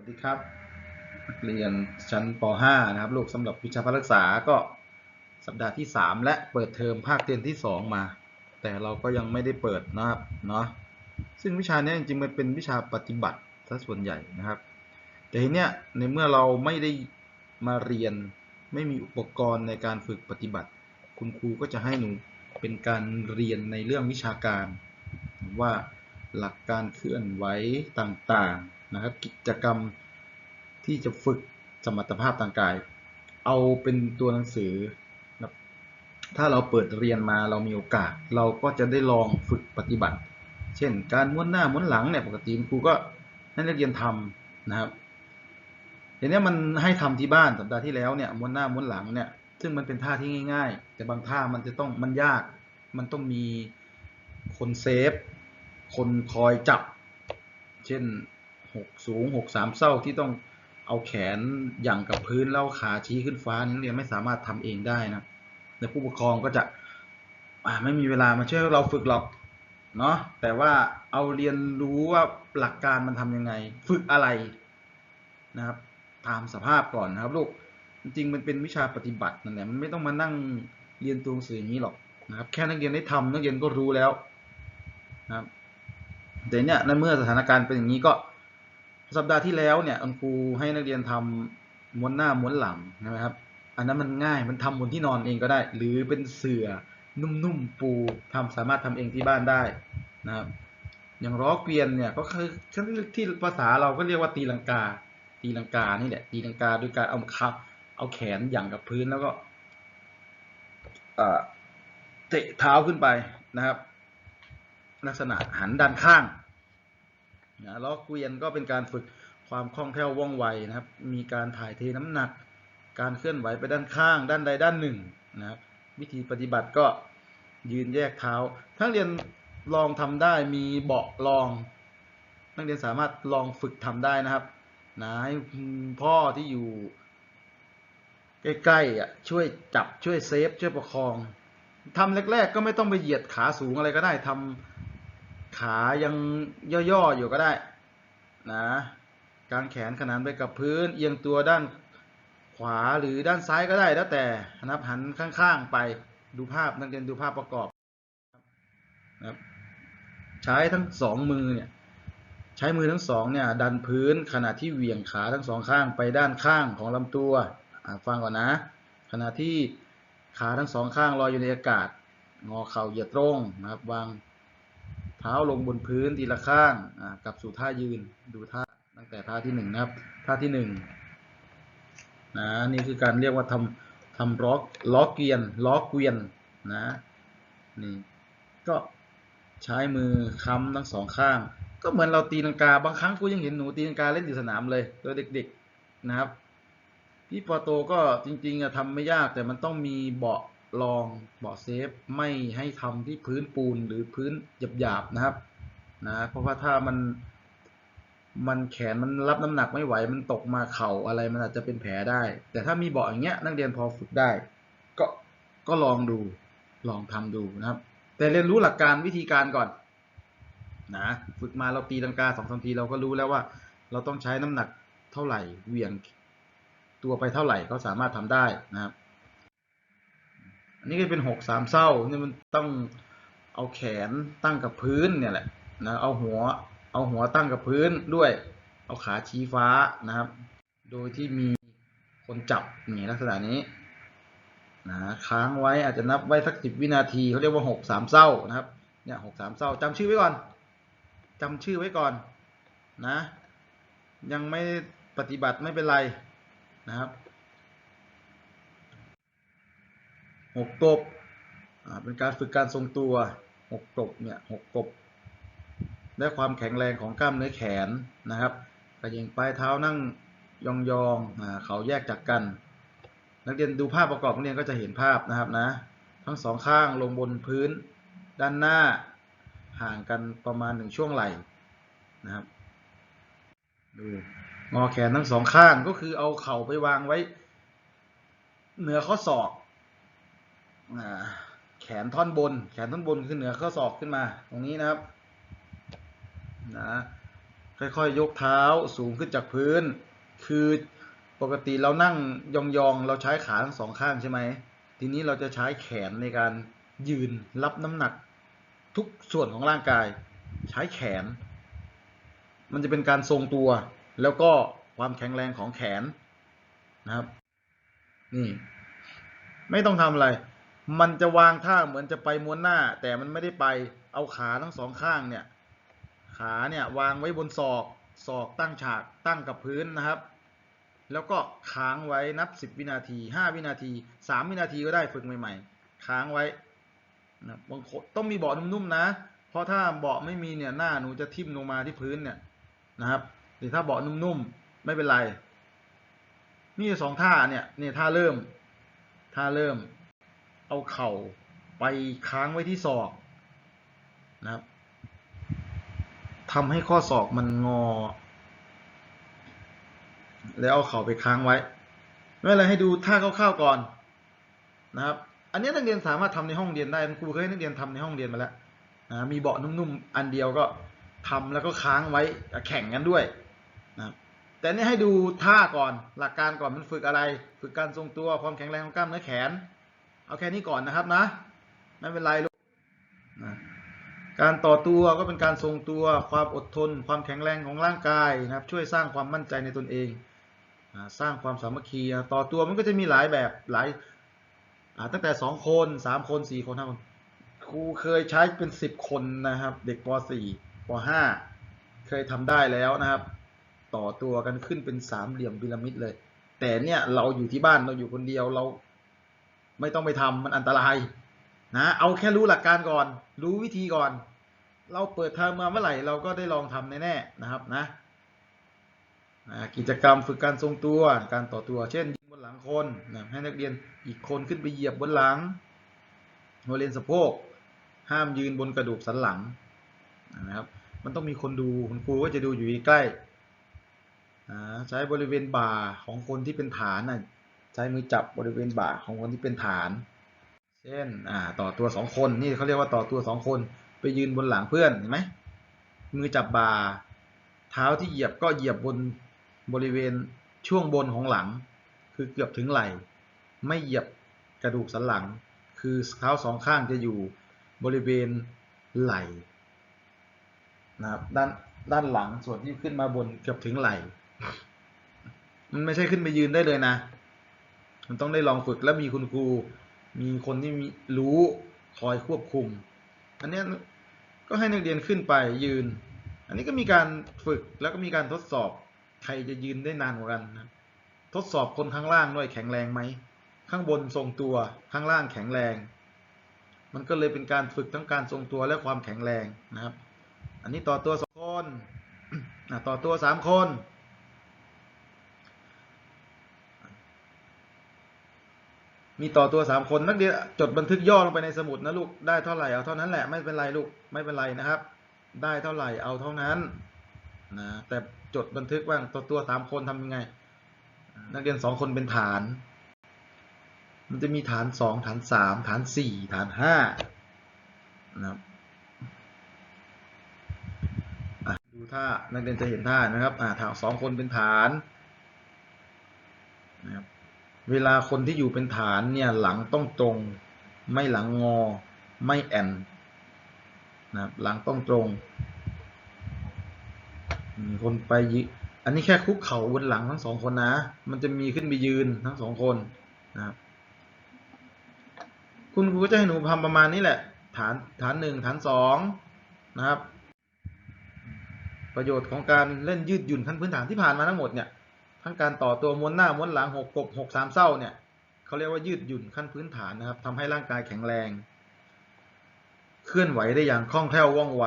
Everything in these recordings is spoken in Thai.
วัสดีครับนักเรียนชั้นป .5 นะครับลูกสำหรับวิชาพละศึกษาก็สัปดาห์ที่ 3 และเปิดเทอมภาคเรียนที่ 2 มา แต่เราก็ยังไม่ได้เปิดนะครับเนาะซึ่งวิชาเนี้ยจริงๆมันเป็นวิชาปฏิบัติซะส่วนใหญ่นะครับ แต่ทีเนี้ยในเมื่อเราไม่ได้มาเรียนไม่มีอุปกรณ์ในการฝึกปฏิบัติ คุณครูก็จะให้หนูเป็นการเรียนในเรื่องวิชาการว่า หลักการเคลื่อนไหวต่างๆนะครับ กิจกรรมที่จะฝึกสมรรถภาพทางกาย เอาเป็นตัวหนังสือนะถ้าเราเปิดเรียนมาเรามีโอกาส เราก็จะได้ลองฝึกปฏิบัติ เช่น การม้วนหน้าม้วนหลังเนี่ยปกติครูก็ให้นักเรียนทำนะครับทีเนี้มันให้ทำที่บ้านสัปดาห์ที่แล้วเนี่ยม้วนหน้าม้วนหลังเนี่ยซึ่งมันเป็นท่าที่ง่าย ๆ แต่บางท่ามันจะต้องมันยาก มันต้องมีคนเซฟ คนคอยจับ เช่นหกสูงหกสามเศร้าที่ต้องเอาแขนหยั่งกับพื้นแล้วขาชี้ขึ้นฟ้านักเรียนไม่สามารถทำเองได้นะแต่ผู้ปกครองก็จะไม่มีเวลามาช่วยเราฝึกหรอกเนาะแต่ว่าเอาเรียนรู้ว่าหลักการมันทำยังไง ฝึกอะไรนะครับ ตามสภาพก่อนนะครับลูกจริงมันเป็นวิชาปฏิบัตินั่นแหละมันไม่ต้องมานั่งเรียนตัวหนังสืออย่างนี้หรอกนะครับ แค่นักเรียนได้ทำนักเรียนก็รู้แล้วนะครับ แต่เนี่ยในเมื่อสถานการณ์เป็นอย่างนี้ก็สัปดาห์ที่แล้วเนี่ยคุณครูให้นักเรียนทำม้วนหน้าม้วนหลังใช่ไหมครับ อันนั้นมันง่ายมันทำบนที่นอนเองก็ได้ หรือเป็นเสื่อนุ่มๆปูทำสามารถทำเองที่บ้านได้นะครับ อย่างล้อเกวียนเนี่ยก็คือที่ภาษาเราก็เรียกว่าตีลังกา ตีลังกานี่แหละตีลังกาด้วยการเอาขาเอาแขนหยั่งกับพื้นแล้วก็เตะเท้าขึ้นไปนะครับ ลักษณะหันด้านข้างนะล้อเกวียนก็เป็นการฝึกความคล่องแคล่วว่องไวนะครับ มีการถ่ายเทน้ำหนัก การเคลื่อนไหวไปด้านข้าง ด้านใดด้านหนึ่งนะครับ วิธีปฏิบัติก็ยืนแยกเท้าถ้าเรียนลองทำได้มีเบาะรอง นักเรียนสามารถลองฝึกทำได้นะครับนะให้พ่อที่อยู่ใกล้ๆอะช่วยจับช่วยเซฟช่วยประคองทำแรกๆก็ไม่ต้องไปเหยียดขาสูงอะไรก็ได้ทำ ขายังย่อๆอยู่ก็ได้นะกางแขนขนานไปกับพื้น เอียงตัวด้านขวาหรือด้านซ้ายก็ได้แล้วแต่นะครับหันข้างๆไปดูภาพนักเรียนดูภาพประกอบนะครับใช้ทั้งสองมือเนี่ยใช้มือทั้งสองเนี่ยดันพื้นขณะที่เหวี่ยงขาทั้งสองข้างไปด้านข้างของลำตัวฟังก่อนนะ ขณะที่ขาทั้งสองข้างลอยอยู่ในอากาศ งอเข่าเหยียดตรงนะครับวาง เท้าลงบนพื้นทีละข้างกลับสู่ท่ายืนดูท่าตั้งแต่ท่าที่หนึ่งนะครับ ท่าที่หนึ่งนะนี่คือการเรียกว่าทำทำล้อล้อเกียนล้อเกียนนะนี่ก็ใช้มือค้ำทั้งสองข้าง ก็เหมือนเราตีลังกาบางครั้งกูยังเห็นหนูตีลังกาเล่นอยู่สนามเลยโดยเด็ก ๆนะครับพี่ปอโตก็จริงๆอะทำไม่ยากแต่มันต้องมีเบาะ รองเบาะเซฟไม่ให้ทำที่พื้นปูนหรือพื้นหยาบๆนะครับนะเพราะว่าถ้ามันมันแขนมันรับน้ำหนักไม่ไหวมันตกมาเข่าอะไรมันอาจจะเป็นแผลได้ แต่ถ้ามีเบาะอย่างเงี้ยนักเรียนพอฝึกได้ ก็ก็ลองดูลองทำดูนะครับ แต่เรียนรู้หลักการวิธีการก่อนนะฝึกมาเราตีลังกาสองสามทีเราก็รู้แล้วว่า เราต้องใช้น้ำหนักเท่าไหร่เหวี่ยงตัวไปเท่าไหร่ก็สามารถทำได้นะครับ อันนี้ก็เป็นหกสามเศร้านี่มันต้องเอาแขนตั้งกับพื้นเนี่ยแหละนะเอาหัวเอาหัวตั้งกับพื้นด้วย เอาขาชี้ฟ้านะครับ โดยที่มีคนจับนี่ลักษณะนี้นะค้างไว้อาจจะนับไว้สักสิบวินาทีเขาเรียกว่าหกสามเศร้านะครับเนี่ยหกสามเศร้าจำชื่อไว้ก่อนจำชื่อไว้ก่อนนะ ยังไม่ปฏิบัติไม่เป็นไรนะครับ หกกบเป็นการฝึกการทรงตัวหกกบเนี่ยหกกบและความแข็งแรงของกล้ามเนื้อแขนนะครับกระยิงปลายเท้านั่งยองๆเขาแยกจากกัน นักเรียนดูภาพประกอบนักเรียนก็จะเห็นภาพนะครับนะ ทั้งสองข้างลงบนพื้น ด้านหน้าห่างกันประมาณหนึ่งช่วงไหล่นะครับดูงอแขนทั้งสองข้างก็คือเอาเข่าไปวางไว้ เหนือข้อศอก แขนท่อนบน แขนท่อนบนคือเหนือข้อศอกขึ้นมา ตรงนี้นะครับนะค่อยๆยกเท้าสูงขึ้นจากพื้น คือปกติเรานั่งยองๆ เราใช้ขาทั้งสองข้างใช่ไหม ทีนี้เราจะใช้แขนในการยืนรับน้ำหนักทุกส่วนของร่างกาย ใช้แขน มันจะเป็นการทรงตัว แล้วก็ความแข็งแรงของแขนนะครับ นี่ ไม่ต้องทำอะไร มันจะวางท่าเหมือนจะไปม้วนหน้า แต่มันไม่ได้ไปเอาขาทั้งสองข้างเนี่ย ขาเนี่ยวางไว้บนศอกศอกตั้งฉากตั้งกับพื้นนะครับ แล้วก็ค้างไว้นับ 10 วินาที 5 วินาที 3 วินาทีก็ได้ฝึกใหม่ ๆ ค้างไว้นะบางคนต้องมีเบาะนุ่มๆนะ เพราะถ้าเบาะไม่มีเนี่ยหน้าหนูจะทิ่มลงมาที่พื้นเนี่ยนะครับหรือถ้าเบาะนุ่มๆไม่เป็นไร นี่สองท่าเนี่ยเนี่ยท่าเริ่มท่าเริ่ม เอาเข่าไปค้างไว้ที่ศอกนะครับทำให้ข้อศอกมันงอ แล้วเอาเข่าไปค้างไว้ไม่เป็นไรให้ดูท่าคร่าวๆก่อนนะครับ อันนี้นักเรียนสามารถทำในห้องเรียนได้ครูเคยให้นักเรียนทำในห้องเรียนมาแล้วนะมีเบาะนุ่มๆอันเดียวก็ทำแล้วก็ค้างไว้แข่งกันด้วยนะแต่นี่ให้ดูท่าก่อนหลักการก่อนมันฝึกอะไร ฝึกการทรงตัวความแข็งแรงของกล้ามเนื้อแขน เอาแค่นี้ก่อนนะครับนะไม่เป็นไรลูกนะการต่อตัวก็เป็นการทรงตัวความอดทน ความแข็งแรงของร่างกายนะครับ ช่วยสร้างความมั่นใจในตนเองสร้างความสามัคคีต่อตัวมันก็จะมีหลายแบบหลายตั้งแต่สองคนสามคนสี่คนห้าคนครูเคยใช้เป็นสิบคนนะครับ เด็กปสี่ปห้าเคยทำได้แล้วนะครับ ต่อตัวกันขึ้นเป็นสามเหลี่ยมพีระมิดเลย แต่เนี่ยเราอยู่ที่บ้านเราอยู่คนเดียวเรา ไม่ต้องไปทำมันอันตรายนะเอาแค่รู้หลักการก่อน รู้วิธีก่อน เราเปิดเทอมมาเมื่อไหร่เราก็ได้ลองทำแน่ๆนะครับนะกิจกรรมฝึกการทรงตัวการต่อตัว เช่นยืนบนหลังคนนะให้นักเรียนอีกคนขึ้นไปเหยียบบนหลังบริเวณสะโพก ห้ามยืนบนกระดูกสันหลังนะครับมันต้องมีคนดูคุณครูก็จะดูอยู่ใกล้ใช้บริเวณบ่าของคนที่เป็นฐานนะ ช้มือจับบริเวณบ่าของคนที่เป็นฐาน เช่นอ่าต่อตัวสองคนนี่เขาเรียกว่าต่อตัวสองคนไปยืนบนหลังเพื่อนเห็นไหมมือจับบ่า เท้าที่เหยียบก็เหยียบบนบริเวณช่วงบนของหลัง คือเกือบถึงไหล่ ไม่เหยียบกระดูกสันหลัง คือเท้าสองข้างจะอยู่บริเวณไหล่นะครับด้านด้านหลังส่วนที่ขึ้นมาบนเกือบถึงไหล่ มันไม่ใช่ขึ้นไปยืนได้เลยนะ มันต้องได้ลองฝึกแล้วมีคุณครู มีคนที่มีรู้คอยควบคุม อันนี้ก็ให้นักเรียนขึ้นไปยืน อันนี้ก็มีการฝึกแล้วก็มีการทดสอบใครจะยืนได้นานกว่ากันนะทดสอบคนข้างล่างด้วยแข็งแรงไหม ข้างบนทรงตัวข้างล่างแข็งแรง มันก็เลยเป็นการฝึกทั้งการทรงตัวและความแข็งแรงนะครับ อันนี้ต่อตัวสองคนต่อตัวสามคน มีต่อตัวสามคนนักเรียนจดบันทึกย่อลงไปในสมุดนะลูกได้เท่าไหร่เอาเท่านั้นแหละไม่เป็นไรลูกไม่เป็นไรนะครับ ได้เท่าไหร่เอาเท่านั้นนะแต่จดบันทึกว่าตัวตัวสามคนทำยังไง นักเรียนสองคนเป็นฐาน มันจะมีฐานสองฐานสามฐานสี่ฐานห้านะครับดูท่านักเรียนจะเห็นท่านะครับอ่าฐานสองคนเป็นฐานนะครับ เวลาคนที่อยู่เป็นฐานเนี่ยหลังต้องตรง ไม่หลังงอ ไม่แอนนะครับหลังต้องตรงคนไปยือันนี้แค่คุกเข่าบนหลังทั้งสองคนนะ มันจะมีขึ้นไปยืนทั้งสองคนนะครับคุณครูก็จะให้หนูทำประมาณนี้แหละ ฐานฐานหนึ่งฐานสองนะครับ ประโยชน์ของการเล่นยืดหยุ่นขั้นพื้นฐานที่ผ่านมาทั้งหมดเนี่ย ทั้งการต่อตัวม้วนหน้าม้วนหลังหกกบหกสามเส้าเนี่ยเขาเรียกว่ายืดหยุ่นขั้นพื้นฐานนะครับทำให้ร่างกายแข็งแรง เคลื่อนไหวได้อย่างคล่องแคล่วว่องไว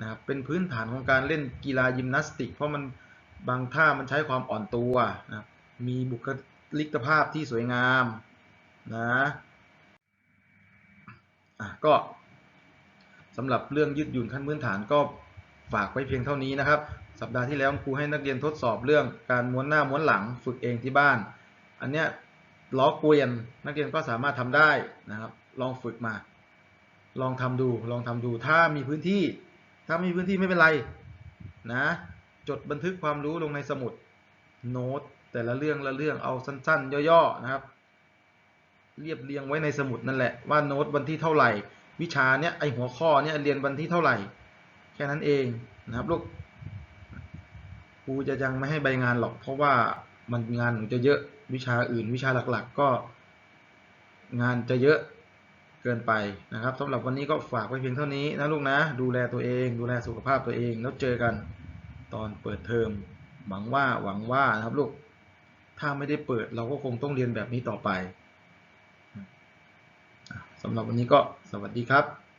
นะครับเป็นพื้นฐานของการเล่นกีฬายิมนาสติก เพราะมันบางท่ามันใช้ความอ่อนตัวนะมีบุคลิกภาพที่สวยงามนะะก็สำหรับเรื่องยืดหยุ่นขั้นพื้นฐานก็ฝากไว้เพียงเท่านี้นะครับ สัปดาห์ที่แล้วครูให้นักเรียนทดสอบเรื่องการม้วนหน้าม้วนหลังฝึกเองที่บ้าน อันเนี้ยล้อเกวียนนักเรียนก็สามารถทำได้นะครับ ลองฝึกมา ลองทำดู ลองทำดู ถ้ามีพื้นที่ ถ้าไม่มีพื้นที่ไม่เป็นไรนะ จดบันทึกความรู้ลงในสมุดโน้ตแต่ละเรื่องละเรื่องเอาสั้น ๆ ย่อๆนะครับ เรียบเรียงไว้ในสมุดนั่นแหละว่าโน้ตวันที่เท่าไหร่ วิชาเนี้ยไอหัวข้อเนี้ยเรียนวันที่เท่าไหร่ แค่นั้นเองนะครับลูก รูจะยังไม่ให้ใบงานหรอก เพราะว่ามันงานหนูจะเยอะวิชาอื่น วิชาหลักๆก็ งานจะเยอะเกินไปนะครับสำหรับวันนี้ก็ฝากไว้เพียงเท่านี้นะลูกนะ ดูแลตัวเอง ดูแลสุขภาพตัวเอง แล้วเจอกันตอนเปิดเทอมหวังว่าหวังว่านะครับลูก ถ้าไม่ได้เปิดเราก็คงต้องเรียนแบบนี้ต่อไปสำหรับวันนี้ก็สวัสดีครับ